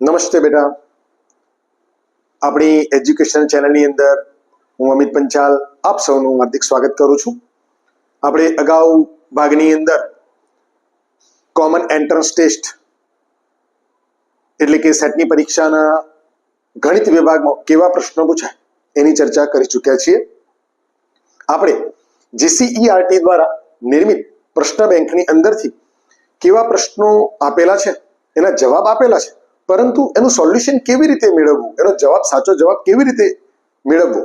નમસ્તે બેટા. આપણી એજ્યુકેશન ચેનલની અંદર હું અમિત પંચાલ આપ સૌનું હાર્દિક સ્વાગત કરું છું. આપણે અગાઉ ભાગની અંદર કોમન એન્ટ્રન્સ ટેસ્ટ એટલે કે સેટની પરીક્ષાના ગણિત વિભાગમાં કેવા પ્રશ્નો પૂછાય એની ચર્ચા કરી ચૂક્યા છીએ. આપણે જીસીઈઆરટી દ્વારા નિર્મિત પ્રશ્ન બેંકની અંદરથી કેવા પ્રશ્નો આપેલા છે, એના જવાબ આપેલા છે? પરંતુ એનું સોલ્યુશન કેવી રીતે મેળવવું? એનો જવાબ, સાચો જવાબ કેવી રીતે મેળવવો?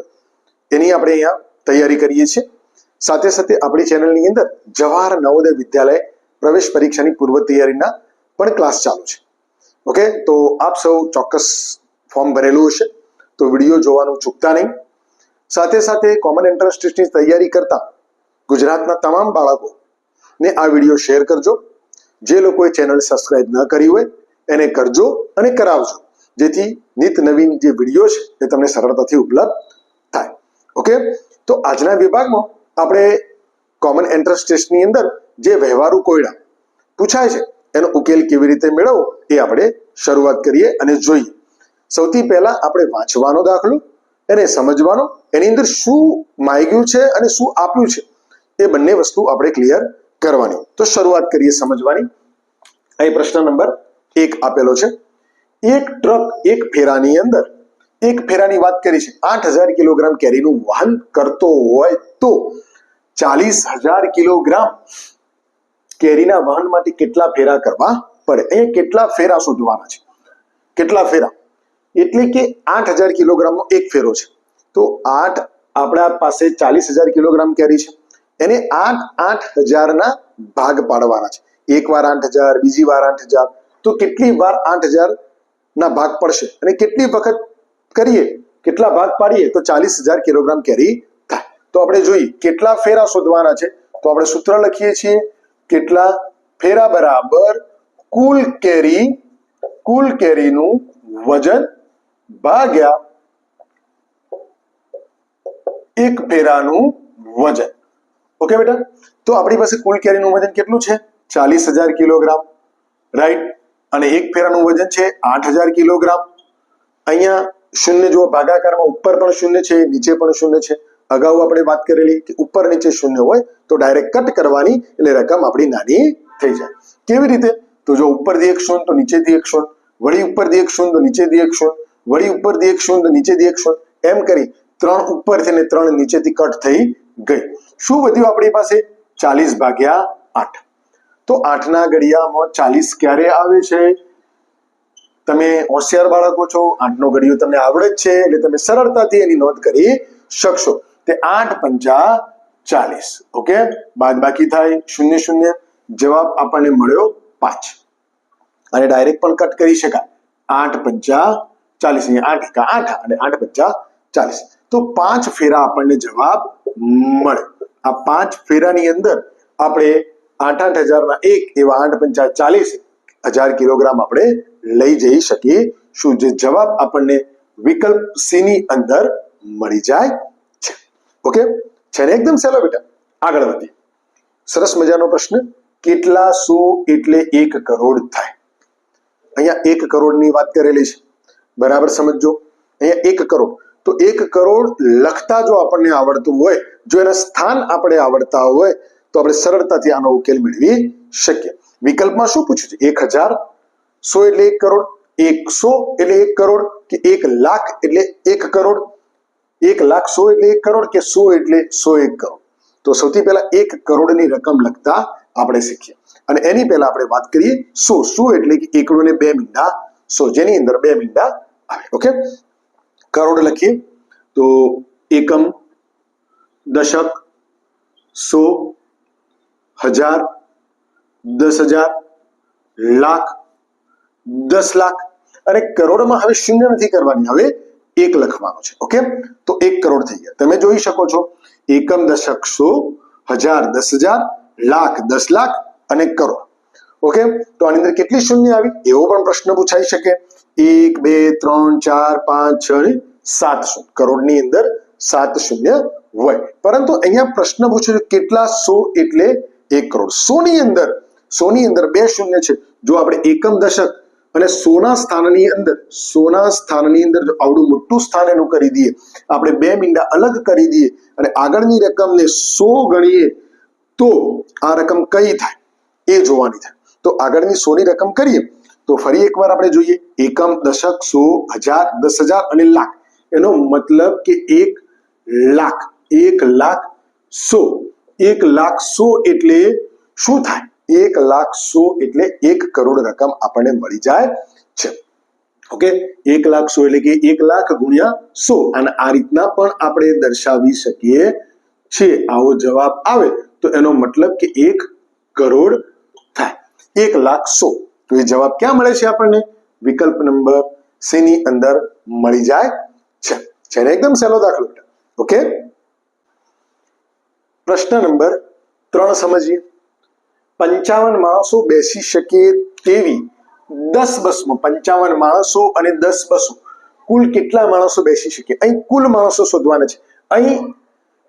એની આપણે અહીંયા તૈયારી કરીએ છીએ. સાથે સાથે આપણી ચેનલની અંદર જવાહર નવોદય વિદ્યાલય પ્રવેશ પરીક્ષાની પૂર્વ તૈયારીના પણ ક્લાસ ચાલુ છે. ઓકે તો આપ સૌ ચોક્કસ ફોર્મ ભરેલું હશે. તો વીડિયો જોવાનું ચૂકતા નહીં. સાથે સાથે કોમન એન્ટ્રન્સ ટેસ્ટની તૈયારી કરતા ગુજરાતના તમામ બાળકોને આ વીડિયો શેર કરજો. જે લોકોએ ચેનલ સબસ્ક્રાઇબ ન કરી હોય એને કરજો અને કરાવજો. જેથી નિત નવીન જે વીડિયો છે એ તમને સરળતાથી ઉપલબ્ધ થાય. ઓકે તો આજના વિભાગમાં આપણે કોમન એન્ટ્રન્સ ટેસ્ટની અંદર જે વ્યવહારુ કોયડા પૂછાય છે, એનો ઉકેલ કેવી રીતે મેળવવો એ આપણે શરૂઆત કરીએ અને જોઈએ. સૌથી પહેલા આપણે વાંચવાનો દાખલો, એને સમજવાનો, એની અંદર શું માગ્યું છે અને શું આપ્યું છે, એ બંને વસ્તુ આપણે ક્લિયર કરવાની. તો શરૂઆત કરીએ સમજવાની. અહીં પ્રશ્ન નંબર એક આપેલો છે. એક ટ્રક એક ફેરાની અંદર, એક ફેરાની વાત કરી છે. આઠ હજાર કિલોગ્રામ કેરીનું વહન કરતો હોય તો ચાલીસ હજાર કિલોગ્રામ કેરીના વહન માટે કેટલા ફેરા કરવા પડે? એ કેટલા ફેરા શોધવાના છે? કેટલા ફેરા? એટલે કે આઠ હજાર કિલોગ્રામનો એક ફેરો છે. તો આઠ આપણા પાસે ચાલીસ હજાર કિલોગ્રામ કેરી છે. એને આઠ આઠ હજારના ભાગ પાડવાના છે. એક વાર આઠ હજાર, બીજી વાર આઠ હજાર તો કેટલી વાર આઠ ના ભાગ પડશે? અને કેટલી વખત કરીએ? કેટલા ભાગ પાડીએ? તો ચાલીસ હજાર કિલોગ્રામ કેરી થાય. તો આપણે જોઈએ, કેટલા ફેરા શોધવાના છે? તો આપણે સૂત્ર લખીએ છીએ, કેટલા ફેરા બરાબર કુલ કેરી, કુલ કેરીનું વજન ભાગ્યા એક ફેરાનું વજન. ઓકે બેટા? તો આપણી પાસે કુલ કેરીનું વજન કેટલું છે? ચાલીસ હજાર કિલોગ્રામ. રાઈટ અને એક ફેરાનું વજન છે આઠ હજાર કિલોગ્રામ. અહીંયા શૂન્ય જો ભાગાકારમાં ઉપર પણ શૂન્ય છે, નીચે પણ શૂન્ય છે. અગાઉ આપણે વાત કરેલી કે ઉપર નીચે શૂન્ય હોય તો ડાયરેક્ટ કટ કરવાની એટલે રકમ આપણી નાની થઈ જાય. કેવી રીતે? તો જો ઉપરથી એક શૂન્ય, તો નીચેથી એક શૂન્ય. વળી ઉપરથી એક શૂન્ય, તો નીચેથી એક શૂન્ય. વળી ઉપરથી એક શૂન્ય, તો નીચેથી એક શૂન્ય. એમ કરી ત્રણ ઉપરથી ને ત્રણ નીચેથી કટ થઈ ગઈ. શું વધ્યું આપણી પાસે? ચાલીસ ભાગ્યા આઠ. તો આઠના ઘડિયામાં ચાલીસ ક્યારે આવે છે? તમે હોશિયાર બાળકો છો, આઠનો ઘડિયો તમને આવડે જ છે, એટલે તમે સરળતાથી એની નોંધ કરી શકશો. તે આઠ પંચા ચાલીસ, ઓકે? બાદ બાકી થાય શૂન્ય શૂન્ય, જવાબ આપણને મળ્યો પાંચ. અને ડાયરેક્ટ પણ કટ કરી શકાય. આઠ પંચા ચાલીસ આઠ એકા આઠ, અને આઠ પંચા ચાલીસ. તો પાંચ ફેરા આપણને જવાબ મળે. આ પાંચ ફેરાની અંદર આપણે આઠ આઠ હજારના એક એવા આઠ પંચા ચાલીસ હજાર કિલોગ્રામ આપણે લઈ જઈ શકીએ શું જે જવાબ આપણને વિકલ્પ સી ની અંદર મળી જાય છે. ઓકે? છે ને એકદમ સહેલો બેટા? આગળ વધીએ. સરસ મજાનો પ્રશ્ન. કેટલા સો એટલે એક કરોડ થાય? અહીંયા એક કરોડની વાત કરેલી છે. બરાબર સમજો અહીંયા એક કરોડ. તો એક કરોડ લખતા જો આપણને આવડતું હોય, જો એના સ્થાન આપણે આવડતા હોય તો આપણે સરળતાથી આનો ઉકેલ મેળવી શકીએ. વિકલ્પમાં શું પૂછ્યું છે? એક હજાર સો એટલે એક કરોડ એકસો એટલે એક કરોડ કે એક લાખ એટલે એક કરોડ, એક લાખ સો એટલે એક કરોડ કે સો એટલે સો એક કરોડ? તો સૌથી પહેલા એક કરોડની રકમ લખતા આપણે શીખીએ. અને એની પહેલા આપણે વાત કરીએ સો સો એટલે કે એકડો ને બે મીંડા સો, જેની અંદર બે મીંડા આવે. ઓકે? કરોડ લખીએ તો એકમ દશક સો હજાર, દસ હજાર, લાખ, દસ લાખ અને કરોડમાં હવે શૂન્ય નથી કરવાની. હવે એક લખવાનું છે. ઓકે? તો એક કરોડ થઈ ગયા. તમે જોઈ શકો છો. એકમ દશક સો, હજાર, દસ હજાર, લાખ, દસ લાખ અને કરોડ. ઓકે? તો આની અંદર કેટલી શૂન્ય આવી? એવો પણ પ્રશ્ન પૂછાઈ શકે. એક, બે, ત્રણ, ચાર, પાંચ, છ સાત શૂન્ય કરોડની અંદર સાત શૂન્ય હોય. પરંતુ અહીંયા પ્રશ્ન પૂછ્યો કેટલા સો એટલે એક કરોડ. સોની અંદર સોની અંદર બે શૂન્ય છે. જો આપણે એકમ દશક અને સોના સ્થાનની અંદર, સોના સ્થાનની અંદર જો આવડું મોટું સ્થાન એનું કરી દઈએ, આપણે બે મીંડા અલગ કરી દઈએ અને આગળની રકમને સો ગણીએ, તો આ રકમ કઈ થાય? એ જોવાની થાય. તો આગળની સોની રકમ કરીએ, તો ફરી એકવાર આપણે જોઈએ, એકમ દશક સો હજાર, દસ હજાર અને લાખ. એનો મતલબ કે એક લાખ એક લાખ સો. એક લાખ સો એટલે શું થાય? એક લાખ સો એટલે એક કરોડ રકમ આપણને મળી જાય છે. ઓકે? એક લાખ સો એટલે કે એક લાખ ગુણ્યા સો. અને આ રીતના પણ આપણે દર્શાવી શકીએ છીએ. આવો જવાબ આવે તો એનો મતલબ કે એક કરોડ થાય. એક લાખ સો. તો એ જવાબ ક્યાં મળે છે આપણને? વિકલ્પ નંબર સી ની અંદર મળી જાય છે. છે ને એકદમ સહેલો દાખલો. ઓકે? પ્રશ્ન નંબર ત્રણ સમજીએ. પંચાવન માણસો બેસી શકે તેવી દસ બસમાં, પંચાવન માણસો અને દસ બસો. કુલ કેટલા માણસો બેસી શકે? અહીં કુલ માણસો શોધવાના છે. અહીં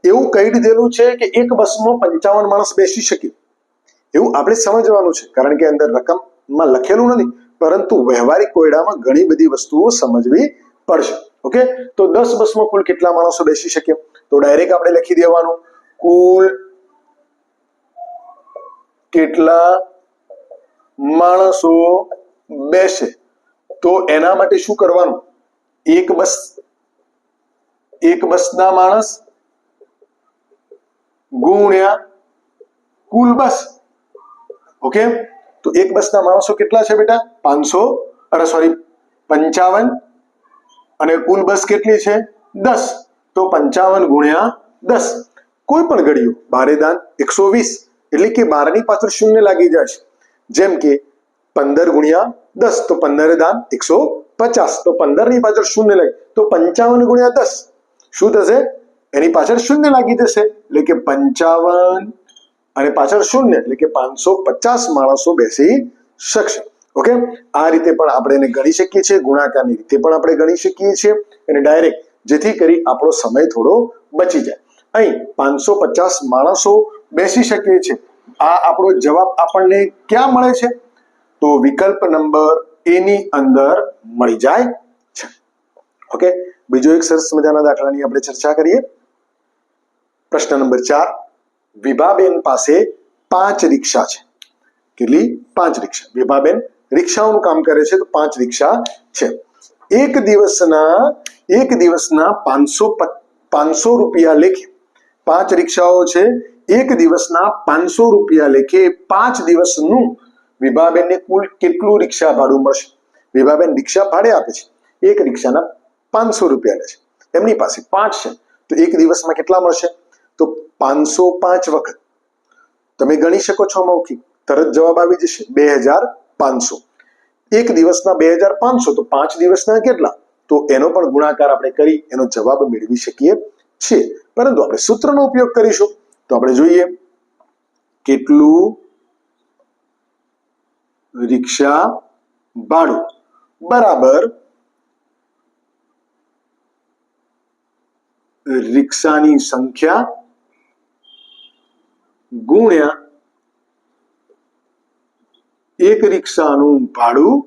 એવું કહી દીધેલું છે કે એક બસમાં પંચાવન માણસ બેસી શકે. એવું આપણે સમજવાનું છે. કારણ કે અંદર રકમમાં લખેલું નથી. પરંતુ વ્યવહારિક કોયડામાં ઘણી બધી વસ્તુઓ સમજવી પડશે. ઓકે? તો દસ બસમાં કુલ કેટલા માણસો બેસી શકે? તો ડાયરેક્ટ આપણે લખી દેવાનું. કુલ કેટલા માણસો બેસે? તો એના માટે શું કરવાનું? એક બસ, એક બસના માણસ ગુણ્યા કુલ બસ. ઓકે તો એક બસના માણસો કેટલા છે બેટા? પાંચસો, અરે સોરી પંચાવન. અને કુલ બસ કેટલી છે? દસ. તો પંચાવન ગુણ્યા દસ. કોઈ પણ ઘડિયું બારે દાન, એકસો વીસ, એટલે કે બારની પાછળ શૂન્ય લાગી જાય. છે જેમ કે પંદર ગુણ્યા દસ, તો પંદર દાન એકસો પચાસ, તો પંદરની પાછળ શૂન્ય લાગે. તો પંચાવન ગુણ્યા દસ, શું થશે? એની પાછળ શૂન્ય લાગી જશે. એટલે કે પંચાવન અને પાછળ શૂન્ય, એટલે કે પાંચસો પચાસ માણસો બેસી શકશે. ઓકે? આ રીતે પણ આપણે એને ગણી શકીએ છીએ. ગુણાકારની રીતે પણ આપણે ગણી શકીએ છીએ. અને ડાયરેક્ટ જેથી કરી આપણો સમય થોડો બચી જાય. અહીં પાંચસો પચાસ માણસો બેસી શકે છે આ આપણો જવાબ આપણને ક્યાં મળે છે? તો વિકલ્પ નંબર એની અંદર મળી જાય છે. ઓકે? બીજો એક સરસ મજાના દાખલાની આપણે ચર્ચા કરીએ. પ્રશ્ન નંબર ચાર. વિભાબેન પાસે પાંચ રિક્ષા છે. કેટલી? પાંચ રિક્ષા. વિભાબેન રિક્ષાઓનું કામ કરે છે તો પાંચ રિક્ષા છે. એક દિવસના એક દિવસના પાંચસો પાંચસો રૂપિયા લેખે પાંચ રિક્ષાઓ છે. એક દિવસના પાંચસો રૂપિયા લેખે પાંચ દિવસનું વિભાબેનને કુલ કેટલું રિક્ષા ભાડું મળશે? વિભાબેન રિક્ષા ભાડે આપે છે. એક રિક્ષાના પાંચસો રૂપિયા લે છે. એમની પાસે પાંચ છે. તો એક દિવસમાં કેટલા મળશે? તો પાંચસો પાંચ વખત. તમે ગણી શકો છો મૌખિક. તરત જવાબ આવી જશે. બે હજાર પાંચસો. એક દિવસના બે હજાર પાંચસો. તો પાંચ દિવસના કેટલા? તો એનો પણ ગુણાકાર આપણે કરી. એનો જવાબ મેળવી શકીએ. છીએ પરંતુ આપણે સૂત્રનો ઉપયોગ કરીશું. તો આપણે જોઈએ કેટલું રિક્ષા ભાડું. બરાબર. રિક્ષાની સંખ્યા ગુણ્યા એક રિક્ષાનું ભાડું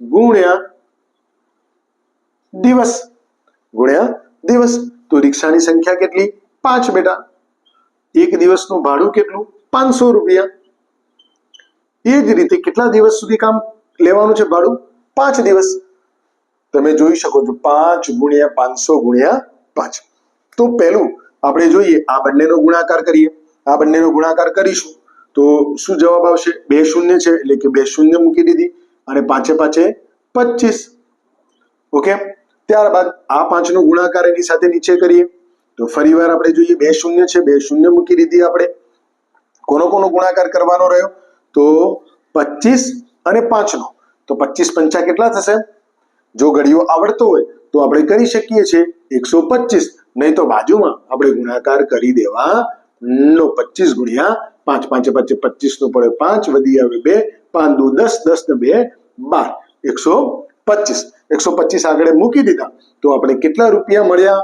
ગુણ્યા દિવસ. ગુણ્યા દિવસ. તો રિક્ષાની સંખ્યા કેટલી? પાંચ બેટા. એક દિવસનું ભાડું કેટલું? પાંચસો રૂપિયા. એ જ રીતે કેટલા દિવસ સુધી કામ લેવાનું છે ભાડું? પાંચ દિવસ. તમે જોઈ શકો છો, પાંચ ગુણ્યા પાંચસો ગુણ્યા પાંચ. તો પહેલું આપણે જોઈએ, આ બંનેનો ગુણાકાર કરીએ. આ બંનેનો ગુણાકાર કરીશું. તો શું જવાબ આવશે? બે શૂન્ય છે, એટલે કે બે શૂન્ય મૂકી દીધી. અને પાંચે પાંચે પચીસ. ઓકે? ત્યારબાદ આ પાંચનો ગુણાકાર એની સાથે નીચે કરીએ. તો ફરીવાર આપણે જોઈએ બે શૂન્ય છે. બે શૂન્ય મૂકી દીધી આપણે. કોનો કોનો ગુણાકાર કરવાનો રહ્યો? તો પચીસ અને પાંચનો. તો પચીસ પંચા કેટલા થશે? જો ઘડીઓ આવડતો હોય તો આપણે કરી શકીએ છીએ એકસો પચીસ. નહીં તો બાજુમાં આપણે ગુણાકાર કરી દેવા નો પચીસ ગુણ્યા પાંચ. પાંચે પાંચે પચીસ નો પડે પાંચ. વધી આવે બે. પાંચ દુ દસ. દસ ને બે બાર. એકસો પચીસ. એકસો પચીસ આગળ મૂકી દીધા. તો આપણે કેટલા રૂપિયા મળ્યા?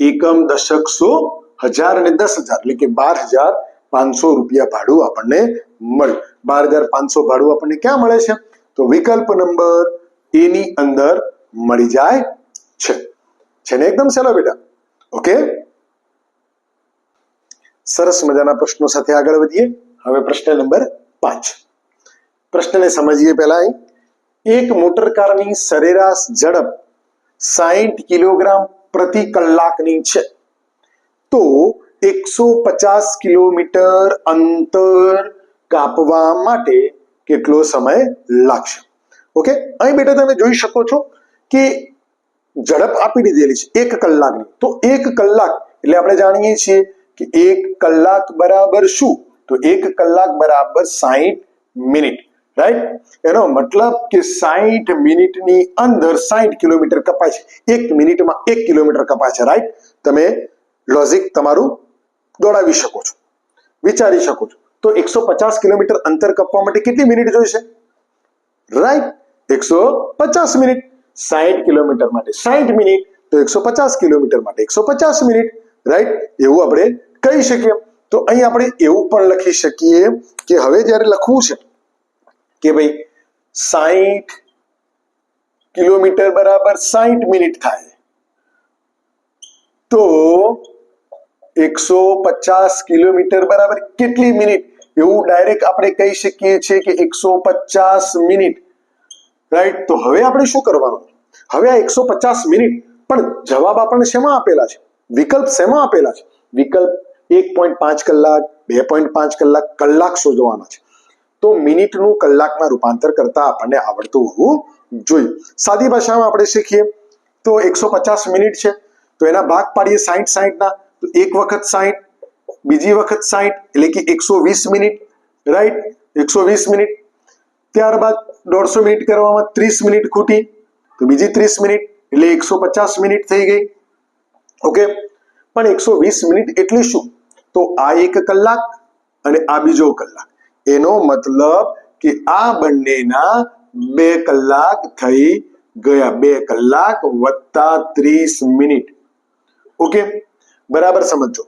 એકમ દશક સો હજાર અને દસ હજાર, એટલે કે બાર હજાર પાંચસો રૂપિયા ભાડું આપણને મળ્યું. બાર હજાર પાંચસો ભાડું આપણને ક્યાં મળે છે? તો વિકલ્પ નંબર એ ની અંદર મળી જાય છે. છે ને એકદમ સહેલો બેટા? ઓકે? સરસ મજાના પ્રશ્નો સાથે આગળ વધીએ. હવે પ્રશ્ન નંબર પાંચ. પ્રશ્નને સમજીએ પહેલા અહીં. એક મોટર કારની સરેરાશ ઝડપ સાહીઠ કિલોગ્રામ પ્રતિ કલાકની છે. તો એકસો પચાસ કિલોમીટર અંતર કાપવા માટે કેટલો સમય લાગશે? ઓકે અહીં બેટા તમે જોઈ શકો છો કે ઝડપ આપી દીધેલી છે એક કલાકની. તો એક કલાક, એટલે આપણે જાણીએ છીએ કે એક કલાક બરાબર શું? તો એક કલાક બરાબર સાહીઠ મિનિટ. રાઈટ એનો મતલબ કે સાહીઠ મિનિટની અંદર સાહીઠ કિલોમીટર કપાય છે. એક મિનિટમાં એક કિલોમીટર કપાય છે. રાઈટ તમે લોજિક તમારું દોડાવી શકો છો. વિચારી શકો છો. તો એકસો પચાસ કિલોમીટર અંતર કપવા માટે કેટલી મિનિટ જોઈશે રાઈટ એકસો પચાસ મિનિટ. સાહીઠ કિલોમીટર માટે. સાહીઠ મિનિટ, તો એકસો પચાસ કિલોમીટર માટે. એકસો પચાસ મિનિટ. રાઈટ એવું આપણે કહી શકીએ. તો અહીં આપણે એવું પણ લખી શકીએ કે હવે જ્યારે લખવું છે કે ભાઈ સાહીઠ કિલોમીટર બરાબર સાહીઠ મિનિટ થાય તો એકસો પચાસ કિલોમીટર બરાબર કેટલી મિનિટ એવું ડાયરેક્ટ આપણે કહી શકીએ છીએ કે એકસો પચાસ મિનિટ રાઈટ તો હવે આપણે શું કરવાનું? હવે આ એકસો પચાસ મિનિટ પણ જવાબ આપણને શેમાં આપેલા છે? વિકલ્પ શેમાં આપેલા છે? વિકલ્પ એક પોઈન્ટ પાંચ કલાક, બે પોઈન્ટ પાંચ કલાક કલાક શોધવાના છે. તો મિનિટનું કલાકમાં રૂપાંતર કરતા આપણને આવડતું હોવું જોઈએ. સાદી ભાષામાં આપણે શીખીએ, તો એકસો પચાસ મિનિટ છે, તો એના ભાગ પાડીએ સાહીઠ સાહીઠના તો એક વખત સાહીઠ બીજી વખત સાહીઠ એટલે કે એકસો વીસ મિનિટ, રાઈટ? એકસો વીસ મિનિટ. ત્યારબાદ દોઢસો મિનિટ કરવામાં ત્રીસ મિનિટ ખૂટી, તો બીજી ત્રીસ મિનિટ, એટલે એકસો પચાસ મિનિટ થઈ ગઈ. ઓકે? પણ એકસો વીસ મિનિટ એટલે શું? તો આ એક કલાક અને આ બીજો કલાક. એનો મતલબ કે આ બંનેના બે કલાક થઈ ગયા. બે કલાક વત્તા ત્રીસ મિનિટ. ઓકે? બરાબર સમજો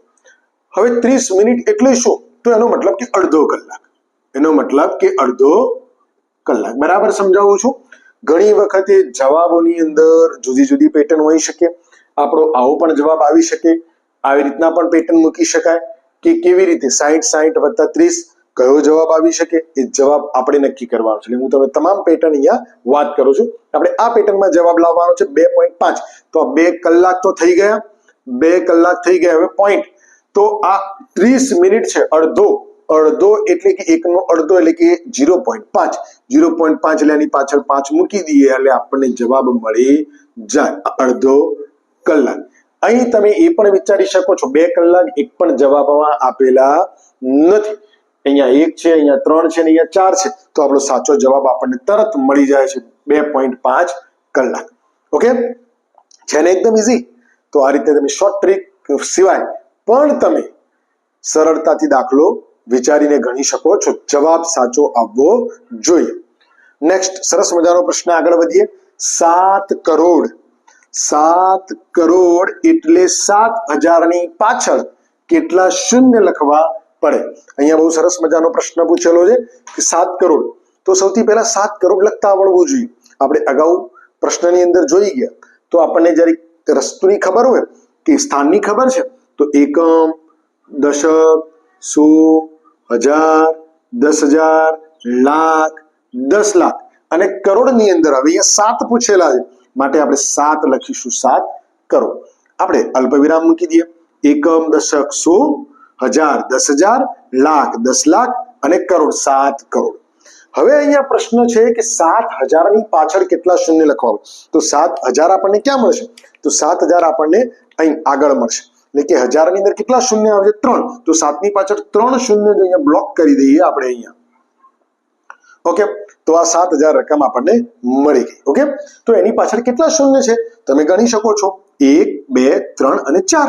હવે ત્રીસ મિનિટ એટલે શું? તો એનો મતલબ કે અડધો કલાક. એનો મતલબ કે અડધો કલાક. બરાબર સમજાવું છું? ઘણી વખતે જવાબોની અંદર જુદી જુદી પેટર્ન હોઈ શકે. આપણો આવો પણ જવાબ આવી શકે. આવી રીતના પણ પેટર્ન મૂકી શકાય કે કેવી રીતે સાહીઠ સાહીઠ વત્તા ત્રીસ કયો જવાબ આવી શકે? એ જવાબ આપણે નક્કી કરવાનો છે. હું તમને તમામ પેટર્ન અહીંયા વાત કરું છું. આપણે આ પેટર્નમાં જવાબ લાવવાનો છે બે પોઈન્ટ પાંચ. તો આ બે કલાક તો થઈ ગયા. બે કલાક થઈ ગયા હવે પોઈન્ટ તો આ ત્રીસ મિનિટ છે અડધો. અડધો એટલે કે એકનો અડધો એટલે કે ઝીરો પોઈન્ટ પાંચ. ઝીરો પોઈન્ટ પાંચ એટલે એની પાછળ પાંચ મૂકી દઈએ એટલે આપણને જવાબ મળી જાય. અડધો કલાક. અહીં તમે એ પણ વિચારી શકો છો, બે કલાક એક પણ જવાબમાં આપેલા નથી. અહીંયા એક છે, અહીંયા ત્રણ છે ને અહીંયા ચાર છે. તો આપણો સાચો જવાબ આપણને તરત મળી જાય છે બે પોઈન્ટ પાંચ કલાક. ઓકે છે ને એકદમ ઇઝી તો આ રીતે તમે શોર્ટ ટ્રીક સિવાય પણ તમે સરળતાથી દાખલો વિચારીને ગણી શકો છો. જવાબ સાચો આવવો જોઈએ. નેક્સ્ટ સરસ મજાનો પ્રશ્ન આગળ વધીએ. સાત કરોડ. સાત કરોડ એટલે સાત હજારની પાછળ કેટલા શૂન્ય લખવા પડે. અહીંયા બહુ સરસ મજાનો પ્રશ્ન પૂછેલો છે કે સાત કરોડ. તો સૌથી પહેલા સાત કરોડ લખતા આવડવું જોઈએ. આપણે અગાઉ પ્રશ્નની અંદર જોઈ ગયા. તો આપણને જયારે રસ્તુની ખબર હોય, કે સ્થાનની ખબર છે, તો એકમ, દશક, સો, હજાર, દસ હજાર, લાખ, દસ લાખ. અને કરોડની અંદર હવે અહીંયા સાત પૂછેલા છે. માટે આપણે સાત લખીશું સાત કરોડ. આપણે અલ્પવિરામ મૂકી દઈએ. એકમ, દશક, સો હજાર, દસ હજાર, લાખ, દસ લાખ અને કરોડ, સાત કરોડ. હવે અહીંયા પ્રશ્ન છે કે સાત હજારની પાછળ કેટલા શૂન્ય લખવા તો સાત હજાર આપણને ક્યાં મળશે? તો સાત હજાર આપણને અહીં આગળ મળશે. એટલે કે હજારની અંદર કેટલા શૂન્ય આવશે? ત્રણ. તો સાતની પાછળ ત્રણ શૂન્ય જો અહીંયા બ્લોક કરી દઈએ આપણે અહીંયા. ઓકે તો આ સાત હજાર રકમ આપણને મળી ગઈ. ઓકે તો એની પાછળ કેટલા શૂન્ય છે? તમે ગણી શકો છો. એક, બે, ત્રણ અને ચાર.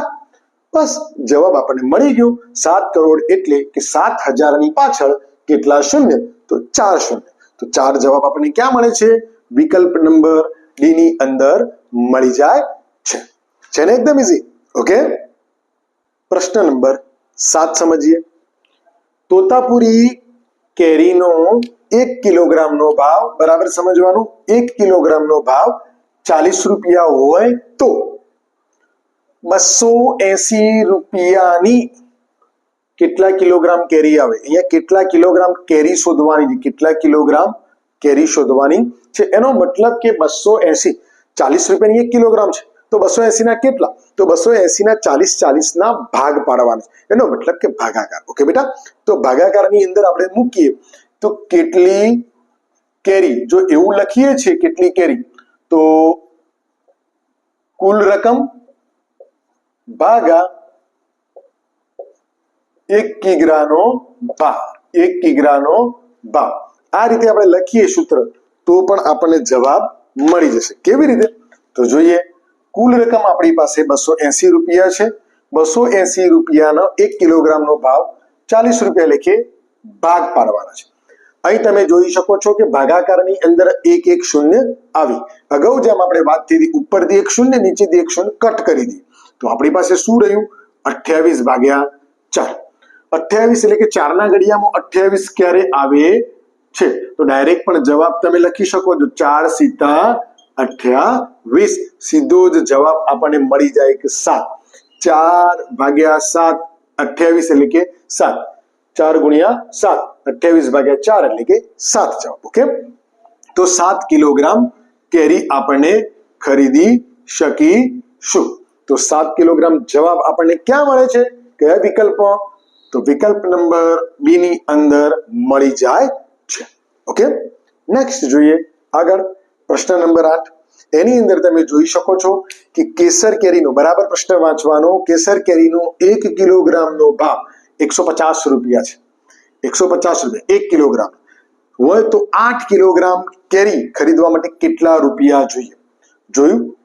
બસ જવાબ આપણને મળી ગયો સાત કરોડ એટલે કે સાત હજારની પાછળ કેટલા શૂન્ય? તો ચાર શૂન્ય. તો ચાર જવાબ આપણને ક્યાં મળે છે? વિકલ્પ નંબર ડી ની અંદર મળી જાય છે. છે ને એકદમ ઇઝી ઓકે પ્રશ્ન નંબર સાત સમજીએ. તોતાપુરી કેરીનો એક કિલોગ્રામનો ભાવ, બરાબર સમજવાનું? એક કિલોગ્રામનો ભાવ ચાલીસ રૂપિયા હોય તો. બસો એસી રૂપિયાની કેટલા કિલોગ્રામ કેરી આવે? અહીંયા કેટલા કિલોગ્રામ કેરી શોધવાની છે? કેટલા કિલોગ્રામ કેરી શોધવાની છે? એનો મતલબ કે બસો એસી, ચાલીસ રૂપિયાની એક કિલોગ્રામ છે. તો બસો એસી ના કેટલા? તો બસો એસી ના ચાલીસ ચાલીસ ના ભાગ પાડવાના એનો મતલબ કે ભાગાકાર. ઓકે બેટા? તો ભાગાકારની અંદર આપણે મૂકીએ. તો કેટલી કેરી? જો એવું લખીએ છીએ, કેટલી કેરી? તો કુલ રકમ ભાગા એક કિગ્રાનો ભાવ એક કિગ્રાનો ભાવ આ રીતે આપણે લખીએ સૂત્ર તો પણ આપણને જવાબ મળી જશે કેવી રીતે તો જોઈએ કુલ રકમ આપણી પાસે બસો એસી રૂપિયા છે બસો એસી રૂપિયાનો એક કિલોગ્રામનો ભાવ ચાલીસ રૂપિયા લેખે ભાગ પાડવાના છે અહીં તમે જોઈ શકો છો કે ભાગાકારની અંદર એક એક શૂન્ય આવી અગાઉ જેમ આપણે વાત હતી ઉપરથી એક શૂન્ય, નીચેથી એક શૂન્ય કટ કરી દી। તો આપણી પાસે શું રહ્યું? અઠ્યાવીસ ભાગ્યા ચાર. અઠ્યાવીસ એટલે કે ચારના ઘડિયામાં અઠ્યાવીસ ક્યારે આવે છે? તો ડાયરેક્ટ પણ જવાબ તમે લખી શકો છો. ચાર સીતા અઠ્યાવીસ. સીધો જ જવાબ આપણને મળી જાય કે સાત. ચાર ભાગ્યા સાત, અઠ્યાવીસ એટલે કે સાત. ચાર ગુણ્યા સાત. અઠ્યાવીસ ભાગ્યા ચાર એટલે કે સાત જવાબ, ઓકે? તો સાત કિલોગ્રામ કેરી આપણને ખરીદી શકીશું. તો સાત કિલોગ્રામ જવાબ આપણને ક્યાં મળે છે? કયા વિકલ્પ તો વિકલ્પ નંબર બી ની અંદર મળી જાય છે. ઓકે નેક્સ્ટ જોઈએ. આગળ. પ્રશ્ન નંબર આઠ. એની અંદર તમે જોઈ શકો છો કે કેસર કેરીનો, બરાબર પ્રશ્ન વાંચવાનો, કેસર કેરીનો એક કિલોગ્રામનો ભાવ એકસો પચાસ રૂપિયા છે. એકસો પચાસ રૂપિયા, એક કિલોગ્રામ. હોય તો આઠ કિલોગ્રામ કેરી ખરીદવા માટે કેટલા રૂપિયા જોઈએ? જોયું?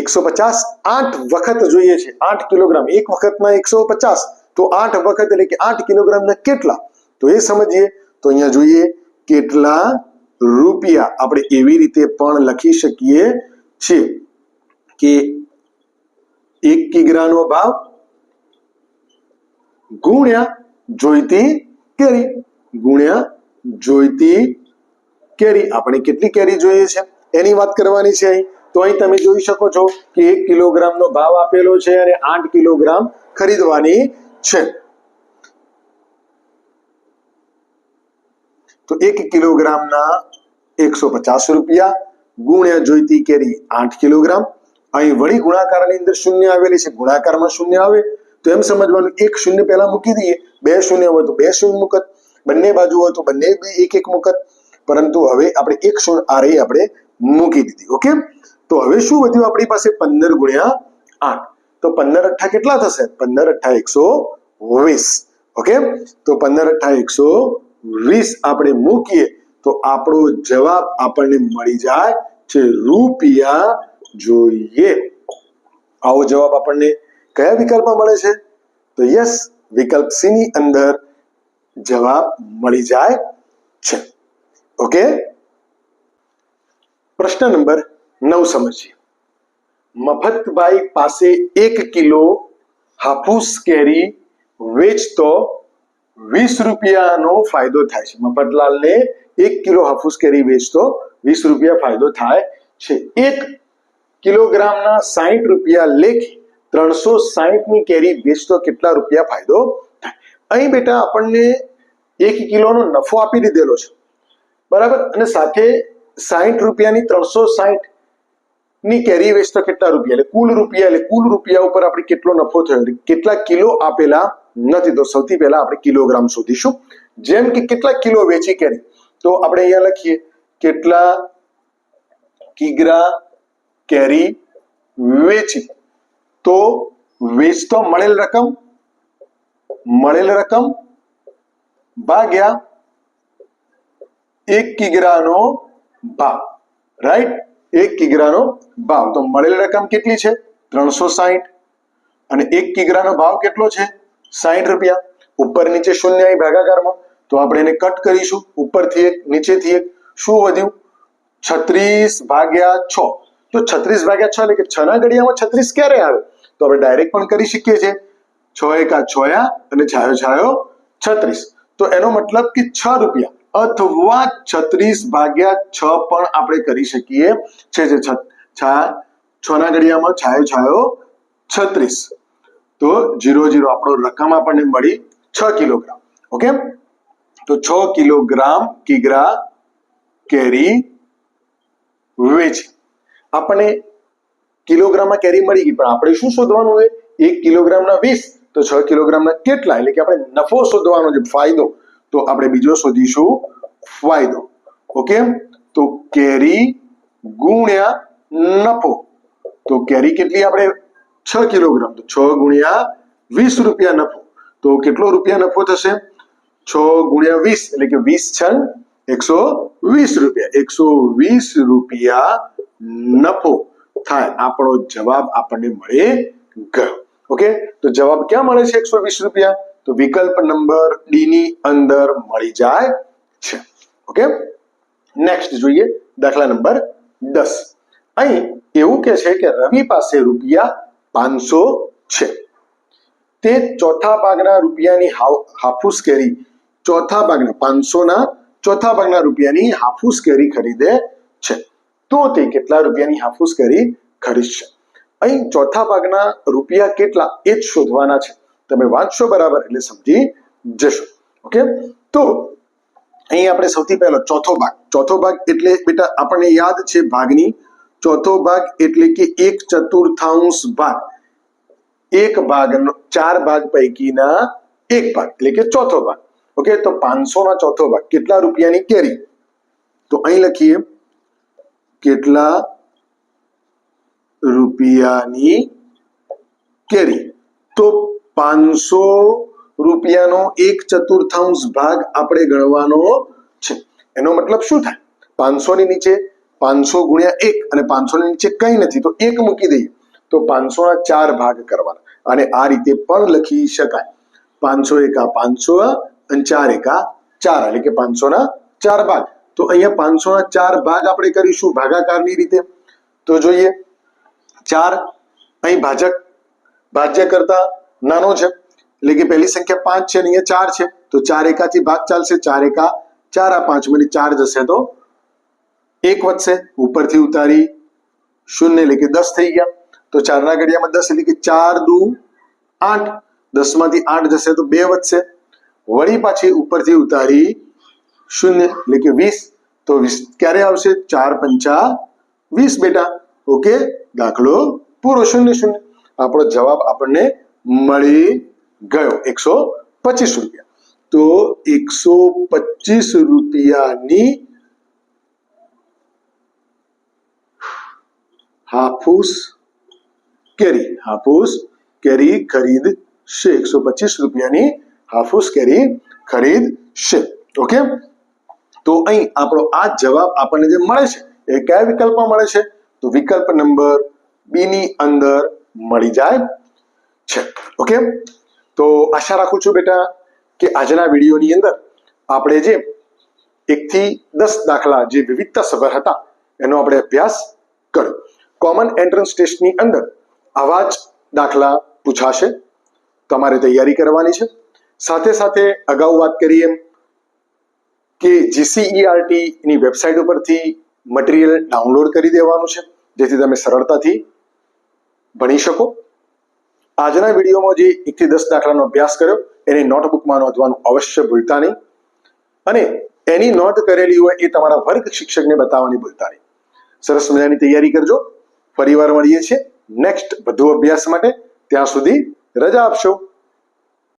એકસો પચાસ આઠ વખત જોઈએ છે. આઠ કિલોગ્રામ. એક વખતમાં એકસો પચાસ. તો આઠ વખત એટલે કે આઠ કિલોગ્રામના કેટલા? તો એ સમજીએ. તો અહીંયા જોઈએ કેટલા રૂપિયા આપણે એવી રીતે પણ લખી શકીએ છીએ કે એક કિગ્રાનો ભાવ ગુણ્યા જોઈતી કેરી. ગુણ્યા જોઈતી કેરી. આપણે કેટલી કેરી જોઈએ છે? એની વાત કરવાની છે અહીં. તો અહીં તમે જોઈ શકો છો કે એક કિલોગ્રામનો ભાવ આપેલો છે અને આઠ કિલોગ્રામ ખરીદવાની છે. તો એક કિલોગ્રામના એકસો પચાસ રૂપિયા ગુણ્યા જોઈતી કેરી આઠ કિલોગ્રામ. અહીં વળી ગુણાકારની અંદર શૂન્ય આવેલી છે. ગુણાકારમાં શૂન્ય આવે તો એમ સમજવાનું એક શૂન્ય પહેલા મૂકી દઈએ. બે શૂન્ય હોય તો બે શૂન્ય મુકત. બંને બાજુ હોય તો બંને એક એક મુકત. પરંતુ હવે આપણે એક શૂન્ય આ રહી આપણે મૂકી દીધી. ઓકે? તો હવે શું વધ્યું આપણી પાસે પંદર ગુણ્યા આઠ? તો પંદર અઠ્ઠા કેટલા થશે? પંદર અઠ્ઠા એકસો વીસ. ઓકે? તો પંદર અઠ્ઠા એકસો વીસ આપણે મૂકીએ તો આપણો જવાબ આપણને મળી જાય છે રૂપિયા જોઈએ. આવો જવાબ આપણને કયા વિકલ્પમાં મળે છે? તો યસ, વિકલ્પ સી ની અંદર જવાબ મળી જાય છે. ઓકે? પ્રશ્ન નંબર નવ સમજીએ. મફતભાઈ પાસે એક કિલો હાફૂસ કેરી વેચતો વીસ રૂપિયાનો ફાયદો થાય છે. મફતલાલને એક કિલો હાફૂસ કેરી વેચતો વીસ રૂપિયા ફાયદો થાય છે. એક કિલોગ્રામના સાહીઠ રૂપિયા લેખ ત્રણસો સાહીઠની કેરી વેચતો કેટલા રૂપિયા ફાયદો થાય? અહીં બેટા આપણને એક કિલોનો નફો આપી દીધેલો છે. બરાબર? અને સાથે સાહીઠ રૂપિયાની ત્રણસો સાહીઠ ની કેરી વેચતા કેટલા રૂપિયા? એટલે કુલ રૂપિયા, એટલે કુલ રૂપિયા ઉપર આપણે કેટલો નફો થયો? કેટલા કિલો આપેલા નથી? તો સૌથી પહેલા આપણે કિલોગ્રામ શોધીશું. જેમ કે કેટલા કિલો વેચી કેરી? તો આપણે અહીંયા લખીએ, કેટલા કિગ્રા કેરી વેચી? તો વેચતો મળેલ રકમ મળેલ રકમ ભાગ્યા એક કિગ્રાનો ભાવ. રાઈટ એક કિગ્રાનો ભાવ. તો મળેલ રકમ કેટલી છે? ત્રણસો સાહીઠ અને એક કિગ્રાનો ભાવ કેટલો છે? સાહીઠ રૂપિયા. ઉપર નીચે શૂન્ય ભાગાકારમાં. તો આપણે એને કટ કરીશું. ઉપરથી એક, નીચેથી એક. શું વધ્યું? છત્રીસ ભાગ્યા છ. તો છત્રીસ ભાગ્યા છ એટલે કે છ ના ઘડિયામાં છત્રીસ ક્યારે આવે? તો આપણે ડાયરેક્ટ પણ કરી શકીએ છીએ. છ એકા છયા અને છાયો છાયો છત્રીસ. તો એનો મતલબ કે છ રૂપિયા. અથવા છત્રીસ ભાગ્યા છ પણ આપણે કરી શકીએ. છે જે છ ના ઘડિયામાં છાયો છાયો, છત્રીસ. તો જીરો જીરો આપણો રકમ આપણને મળી છ કિલોગ્રામ. ઓકે? તો છ કિલોગ્રામ કિગ્રા કેરી વેચી. આપણને કિલોગ્રામમાં કેરી મળી ગઈ, પણ આપણે શું શોધવાનું હોય એક કિલોગ્રામના વીસ, તો છ કિલોગ્રામના કેટલા? એટલે કે આપણે નફો શોધવાનો છે ફાયદો તો આપણે બીજો શોધીશું ફાયદો. ઓકે તો કેરી ગુણ્યા નફો. તો કેરી કેટલી આપણે? છ કિલોગ્રામ. તો છ ગુણ્યા વીસ રૂપિયા નફો. તો કેટલો રૂપિયા નફો થશે? છ ગુણ્યા વીસ. એટલે કે વીસ છન એકસો વીસ રૂપિયા. એકસો વીસ રૂપિયા નફો થાય. આપણો જવાબ આપણને મળે ગયો. ઓકે તો જવાબ ક્યાં મળે છે એકસો વીસ રૂપિયા? તો વિકલ્પ નંબર ડી ની અંદર મળી જાય છે ઓકે નેક્સ્ટ જોઈએ, દાખલા નંબર દસ. અહીં એવું કે છે કે રવિ પાસે રૂપિયા પાંચસો છે. તે ચોથા ભાગના રૂપિયાની હાવ- હાફૂસ કેરી ચોથા ભાગના પાંચસો ના ચોથા ભાગના રૂપિયાની હાફૂસ કેરી ખરીદે છે. તો તે કેટલા રૂપિયાની હાફૂસ કેરી ખરીદશે? અહીં ચોથા ભાગના રૂપિયા કેટલા એ જ શોધવાના છે. તમે વાંચશો બરાબર એટલે સમજી જશો. ઓકે તો અહીં આપણે સૌથી પહેલો ચોથો ભાગ. ચોથો ભાગ એટલે બેટા આપણને યાદ છે ભાગની. ચોથો ભાગ એટલે કે એક ચતુર્થાંશ ભાગ. એક ભાગનો, ચાર ભાગ પૈકીના એક ભાગ એટલે કે ચોથો ભાગ. ઓકે તો પાંચસો ના ચોથો ભાગ. કેટલા રૂપિયાની કેરી? તો અહીં લખીએ. કેટલા રૂપિયાની કેરી? તો પાંચસો રૂપિયાનો એક ચતુર્થાંશ ભાગ આપણે ગણવાનો છે. એનો મતલબ શું થાય? પાંચસો ની નીચે પાંચસો ગુણ્યા એક અને પાંચસો ની નીચે કઈ નથી, તો એક મૂકી દઈએ. તો પાંચસો ના ચાર ભાગ કરવાના. અને આ રીતે પણ લખી શકાય. પાંચસો એકા પાંચસો અને ચાર એકા ચાર, એટલે કે પાંચસો ના ચાર ભાગ. તો અહીંયા પાંચસો ના ચાર ભાગ આપણે કરીશું ભાગાકારની રીતે. તો જોઈએ, ચાર અહીં ભાજક, ભાજ્ય કરતા નાનો છે એટલે કે પહેલી સંખ્યા પાંચ છે અને અહીંયા ચાર છે તો ચાર એકાથી ભાગ ચાલશે ચાર એકા ચાર આ પાંચમાંથી ચાર જશે તો એક વધશે ઉપરથી ઉતારી શૂન્ય એટલે કે દસ થઈ ગયા તો ચારના ઘડિયામાં દસ એટલે કે ચાર દુ આઠ દસમાંથી આઠ જશે તો બે વધશે વળી પાછી ઉપરથી ઉતારી શૂન્ય એટલે કે વીસ તો વીસ ક્યારે આવશે ચાર પંચા વીસ બેટા ઓકે દાખલો પૂરો શૂન્ય શૂન્ય આપણો જવાબ આપણને મળી ગયો એકસો પચીસ રૂપિયા તો એકસો પચીસ રૂપિયાની હાફૂસ કેરી હાફૂસ કેરી ખરીદશે એકસો પચીસ રૂપિયાની હાફૂસ કેરી ખરીદશે ઓકે તો અહીં આપણો આ જવાબ આપણને જે મળે છે એ કયા વિકલ્પમાં મળે છે તો વિકલ્પ નંબર બી ની અંદર મળી જાય છે. ઓકે તો આશા રાખું છું બેટા કે આજના વિડીયોની અંદર આપણે જે એકથી દસ દાખલા જે વિવિધતા સભર હતા, એનો આપણે અભ્યાસ કર્યો. કોમન એન્ટ્રન્સ ટેસ્ટની અંદર આવા જ દાખલા પૂછાશે. તમારે તૈયારી કરવાની છે. સાથે સાથે અગાઉ વાત કરી એમ કે જીસીઈઆરટીની વેબસાઇટ ઉપરથી મટીરિયલ ડાઉનલોડ કરી દેવાનું છે, જેથી તમે સરળતાથી ભણી શકો. આજના વિડીયોમાં જે એકથી દસ દાખલાનો અભ્યાસ કર્યો, એની નોટબુકમાં નોંધવાનું અવશ્ય ભૂલતા નહીં. અને એની નોંધ કરેલી હોય એ તમારા વર્ગ શિક્ષકને બતાવવાની ભૂલતા નહીં. સરસ મજાની તૈયારી કરજો. ફરીવાર મળીએ છીએ નેક્સ્ટ વધુ અભ્યાસ માટે. ત્યાં સુધી રજા આપશો.